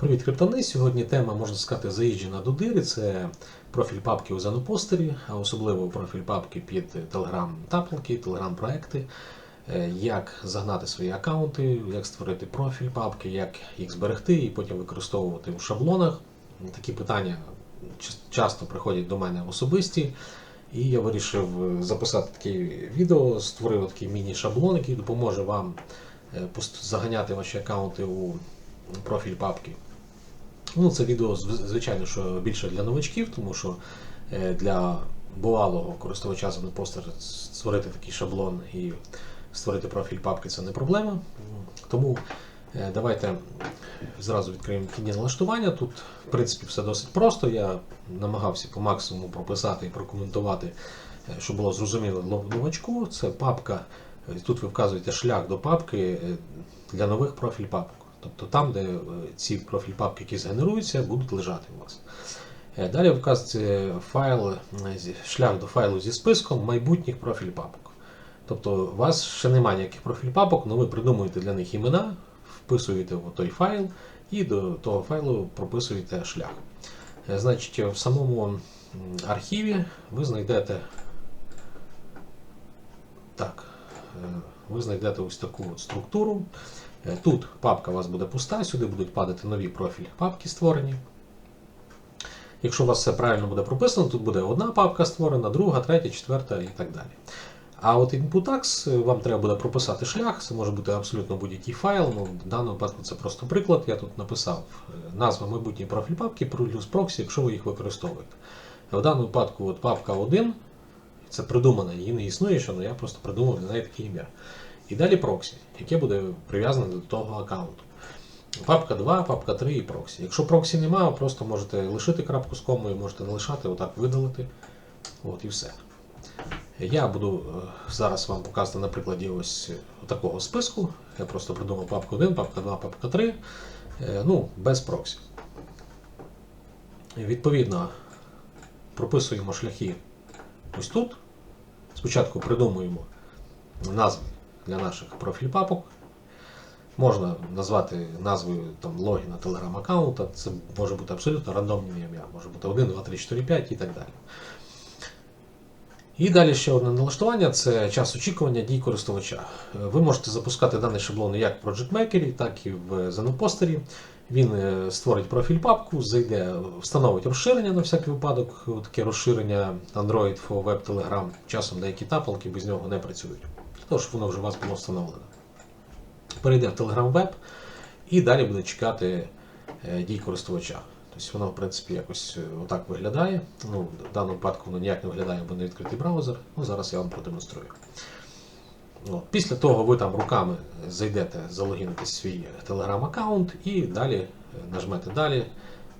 Привіт, криптони. Сьогодні тема, можна сказати, заїжджена до дири. Це профіль папки у Занопостері, а особливо профіль папки під Telegram-таплки, Telegram-проекти, Е, як загнати свої аккаунти, як створити профіль папки, як їх зберегти і потім використовувати у шаблонах. Такі питання часто приходять до мене особисті. І я вирішив е, записати таке відео, створив такий міні-шаблон, який допоможе вам е, заганяти ваші аккаунти у профіль папки. Ну, це відео, звичайно, що більше для новачків, тому що е, для бувалого користувача постер створити такий шаблон і створити профіль папки це не проблема. Тому е, давайте зразу відкриємо вхідні налаштування. Тут, в принципі, все досить просто. Я намагався по максимуму прописати і прокоментувати, е, щоб було зрозуміло новачку. Це папка. Тут ви вказуєте шлях до папки для нових профіль папок. Тобто там, де е, ці профіль папки, які згенеруються, будуть лежати у вас. Е, Далі вказуєте файл, е, шлях до файлу зі списком майбутніх профіль папок. Тобто у вас ще немає ніяких профіль папок, але ви придумуєте для них імена, вписуєте в той файл і до того файлу прописуєте шлях. Значить, в самому архіві ви знайдете так, ви знайдете ось таку от структуру. Е, Тут папка у вас буде пуста, сюди будуть падати нові профілі папки створені. Якщо у вас все правильно буде прописано, тут буде одна папка створена, друга, третя, четверта і так далі. А от InputAx е, вам треба буде прописати шлях, це може бути абсолютно будь-який файл. Ну, в даному випадку це просто приклад. Я тут написав е, назва майбутньої профіль папки плюс проксі, якщо ви їх використовуєте. В даному випадку от папка 1, це придумана, її не існує, що але я просто придумав для неї таке ім'я. І далі проксі, яке буде прив'язане до того аккаунту. Папка 2, папка 3 і проксі. Якщо проксі немає, просто можете лишити крапку з комою, можете не лишати, отак видалити. От і все. Я буду е, зараз вам показувати на прикладі ось такого списку. Я просто придумав папку 1, папка 2, папка 3. е, Ну, без проксі. Відповідно, прописуємо шляхи ось тут. Спочатку придумуємо назви для наших профіль папок. Можна назвати назвою там, логіна телеграм-аккаунта. Це може бути абсолютно рандомне ім'я. Може бути 1, 2, 3, 4, 5 і так далі. І далі ще одне налаштування це час очікування дій користувача. Ви можете запускати даний шаблон як в Project Maker, так і в Zenopostері. Він е, створить профіль папку, зайде, встановить розширення на всякий випадок, таке розширення Android for Web Telegram. Часом деякі тапалки без нього не працюють. Щоб воно вже у вас було встановлено. Перейде в Telegram Web і далі буде чекати е, дій користувача. Тобто воно, в принципі, якось е, отак виглядає. Ну, в даному випадку воно ніяк не виглядає, бо не відкритий браузер. Ну, зараз я вам продемонструю. От. Після того ви там руками зайдете, залогіните свій телеграм-аккаунт і далі е, нажмете далі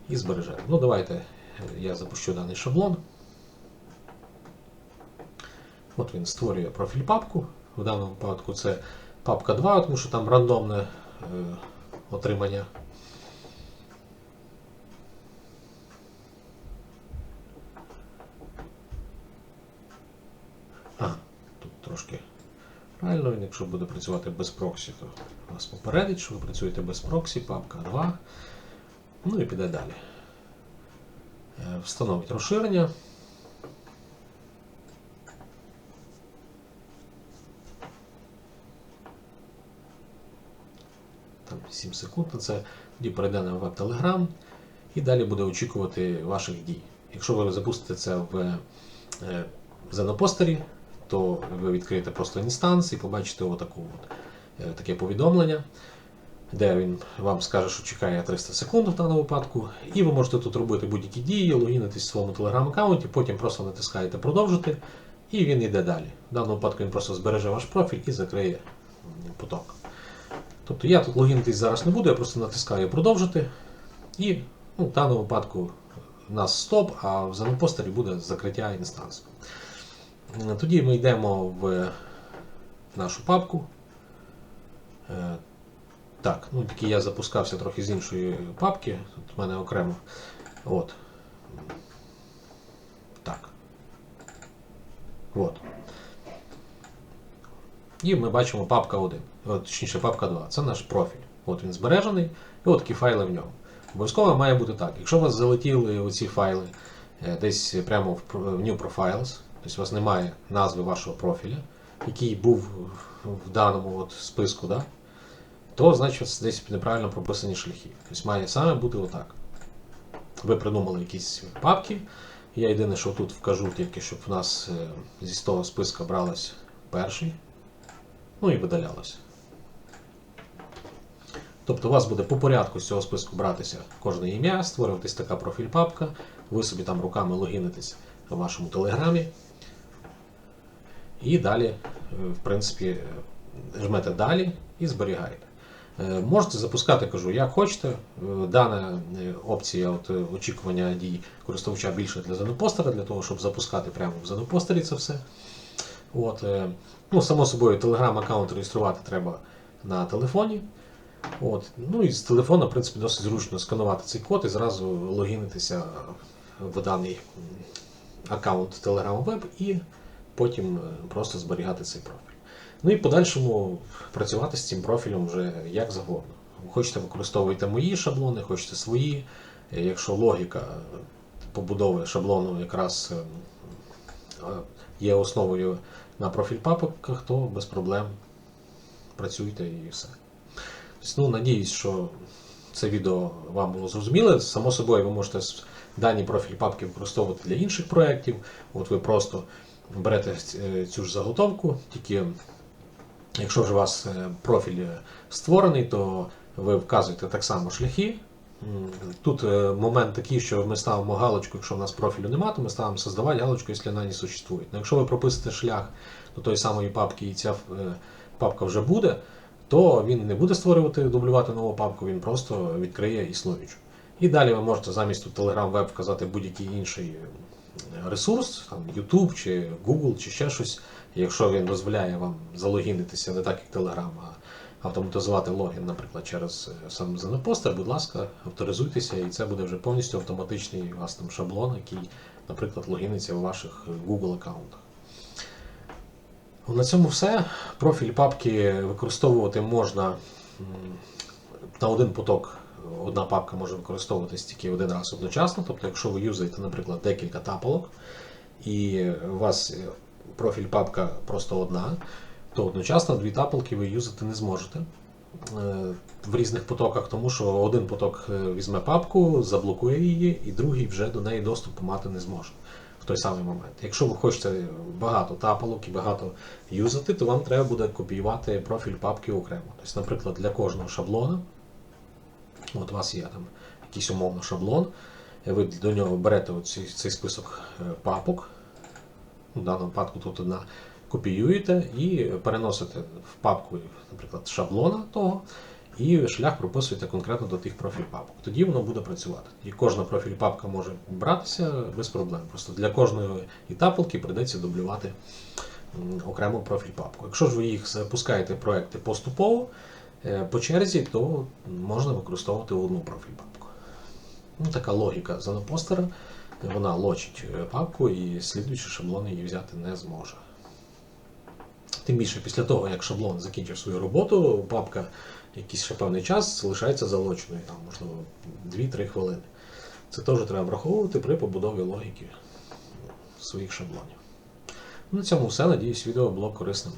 і збережете. Ну, давайте я запущу даний шаблон. От він створює профіль папку. В даному випадку це папка 2, тому що там рандомне е, отримання. А, тут трошки правильно, він якщо буде працювати без проксі, то вас попередить, що ви працюєте без проксі, папка 2. Ну і піде далі. Е, Встановить розширення. Там 7 секунд на це. Тоді перейде на веб Telegram і далі буде очікувати ваших дій. Якщо ви запустите це в е, Zenopostері, то ви відкриєте просто інстанс і побачите отаку от, е, таке повідомлення, де він вам скаже, що чекає 300 секунд в даному випадку. І ви можете тут робити будь-які дії, логінитись в своєму телеграм-аккаунті, потім просто натискаєте продовжити, і він йде далі. В даному випадку він просто збереже ваш профіль і закриє поток. Тобто я тут логінитись зараз не буду, я просто натискаю продовжити. І ну, в даному випадку у нас стоп, а в Zenopostері буде закриття інстансу. Е, Тоді ми йдемо в нашу папку. Е, Так, ну тільки я запускався трохи з іншої папки. Тут в мене окремо. От. Так. От. І ми бачимо папка 1, точніше папка 2. Це наш профіль. От він збережений, і от такі файли в ньому. Обов'язково має бути так. Якщо у вас залетіли оці файли е, десь прямо в New Profiles, тобто у вас немає назви вашого профіля, який був в- даному от списку, да? то значить десь неправильно прописані шляхи. Тобто має саме бути отак. Ви придумали якісь папки. Я єдине, що тут вкажу тільки, щоб в нас е, зі того списка бралось перший, ну і видалялося. Тобто у вас буде по порядку з цього списку братися кожне ім'я, створюватись така профіль папка, ви собі там руками логінитесь в вашому телеграмі. І далі, е, в принципі, жмете далі і зберігаєте. Е, Можете запускати, кажу, як хочете. Е, Дана опція от, очікування дій користувача більше для занопостера, для того, щоб запускати прямо в занопостері це все. От, е, ну, само собою, телеграм-аккаунт реєструвати треба на телефоні. От. Ну і з телефона, в принципі, досить зручно сканувати цей код і зразу логінитися в даний аккаунт Telegram Web і потім е, просто зберігати цей профіль. Ну і подальшому працювати з цим профілем вже як завгодно. Хочете використовуйте мої шаблони, хочете свої. Е, Якщо логіка побудови шаблону якраз е, е, є основою на профіль папках, то без проблем працюйте і все. Тобто, ну, надіюсь, що це відео вам було зрозуміле. Само собою, ви можете дані профіль папки використовувати для інших проєктів. От ви просто берете е, цю ж заготовку, тільки якщо вже у вас е, профіль е, створений, то ви вказуєте так само шляхи. Тут е, момент такий, що ми ставимо галочку, якщо в нас профілю немає, то ми ставимо создавати галочку, якщо вона не существує. Ну, якщо ви прописите шлях до тої самої папки і ця е, папка вже буде, то він не буде створювати, дублювати нову папку, він просто відкриє існуючу. І далі ви можете замість тут Telegram Web вказати будь-який інший е, ресурс, там YouTube чи Google чи ще щось, якщо він дозволяє вам залогінитися не так, як Telegram, а автоматизувати логін, наприклад, через е, сам Zenopostер, будь ласка, авторизуйтеся, і це буде вже повністю автоматичний у вас там шаблон, який, наприклад, логіниться у ваших е, Google аккаунтах. На цьому все. Профіль папки використовувати можна на один поток. Одна папка може використовуватись тільки один раз одночасно. Тобто, якщо ви юзаєте, наприклад, декілька тапалок, і у вас е, профіль папка просто одна, то одночасно дві тапалки ви юзати не зможете е, в різних потоках, тому що один поток е, візьме папку, заблокує її, і другий вже до неї доступу мати не зможе в той самий момент. Якщо ви хочете багато тапалок і багато юзати, то вам треба буде копіювати профіль папки окремо. Тобто, наприклад, для кожного шаблона, от у вас є там якийсь умовно шаблон, ви до нього берете цей список е, папок, в даному випадку тут одна, копіюєте і переносите в папку, наприклад, шаблона того, і шлях прописуєте конкретно до тих профіль папок. Тоді воно буде працювати. І кожна профіль папка може братися без проблем. Просто для кожної етапалки прийдеться дублювати м, окрему профіль папку. Якщо ж ви їх запускаєте проекти поступово е, по черзі, то можна використовувати одну профіль папку. Ну, така логіка занопостера. Вона лочить е, папку і слідуючі шаблони її взяти не зможе. Тим більше після того, як шаблон закінчив свою роботу, папка якийсь ще певний час залишається залоченою, там, можливо, 2-3 хвилини. Це теж треба враховувати при побудові логіки своїх шаблонів. На цьому все. Надіюсь, відео було корисним.